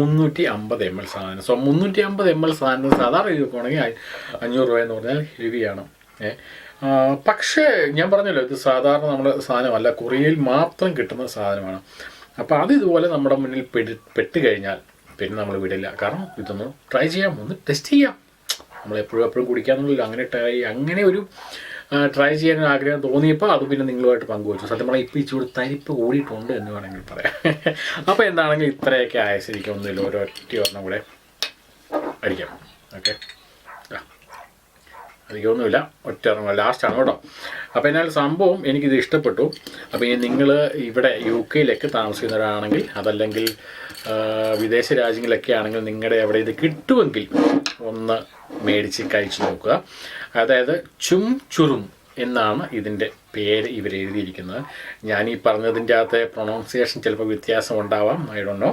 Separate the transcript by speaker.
Speaker 1: മുന്നൂറ്റി അമ്പത് M L സാധനം സോ മുന്നൂറ്റി അമ്പത് എം എൽ സാധനം സാധാരണ രീതി വെക്കുകയാണെങ്കിൽ അഞ്ഞൂറ് രൂപ എന്ന് പറഞ്ഞാൽ ഹെവിയാണ്. പക്ഷേ ഞാൻ പറഞ്ഞല്ലോ ഇത് സാധാരണ നമ്മുടെ സാധനമല്ല. കൊറിയയിൽ മാത്രം കിട്ടുന്ന സാധനമാണ്. അപ്പോൾ അത് ഇതുപോലെ നമ്മുടെ മുന്നിൽ പെടി പെട്ട് കഴിഞ്ഞാൽ പിന്നെ നമ്മൾ വിടില്ല. കാരണം ഇതൊന്ന് ട്രൈ ചെയ്യാം ഒന്ന് ടെസ്റ്റ് ചെയ്യാം. നമ്മൾ എപ്പോഴും എപ്പോഴും കുടിക്കാന്നുള്ളൂ അങ്ങനെ ട്രൈ അങ്ങനെ ഒരു ട്രൈ ചെയ്യാൻ ആഗ്രഹം തോന്നിയപ്പോൾ അത് പിന്നെ നിങ്ങളുമായിട്ട് പങ്കുവച്ചു. സത്യം പറഞ്ഞാൽ ഇപ്പോൾ ഇച്ചിരി തരിപ്പ് കൂടിയിട്ടുണ്ട് എന്ന് വേണമെങ്കിൽ പറയാം. അപ്പോൾ എന്താണെങ്കിൽ ഇത്രയൊക്കെ ആയ ശരിക്കും ഒന്നുമില്ല. ഓരോ ഒറ്റ ഒരെണ്ണം കൂടെ അടിക്കാം. ഓക്കെ അധികമൊന്നുമില്ല ഒറ്റ ലാസ്റ്റ് ലാസ്റ്റാണ് കേട്ടോ. അപ്പോൾ എന്നാൽ സംഭവം എനിക്കിത് ഇഷ്ടപ്പെട്ടു. അപ്പോൾ ഇനി നിങ്ങൾ ഇവിടെ യു കെയിലൊക്കെ താമസിക്കുന്നവരാണെങ്കിൽ അതല്ലെങ്കിൽ വിദേശ രാജ്യങ്ങളിലൊക്കെ ആണെങ്കിൽ നിങ്ങളുടെ എവിടെ ഇത് കിട്ടുമെങ്കിൽ ഒന്ന് മേടിച്ച് കഴിച്ചു നോക്കുക. അതായത് ചും ചുറും എന്നാണ് ഇതിന്റെ പേര് ഇവർ എഴുതിയിരിക്കുന്നത് ഞാൻ ഈ പറഞ്ഞതിന്റെ അകത്തെ പ്രൊണൗൺസിയേഷൻ ചിലപ്പോൾ വ്യത്യാസം ഉണ്ടാവാം. I don't know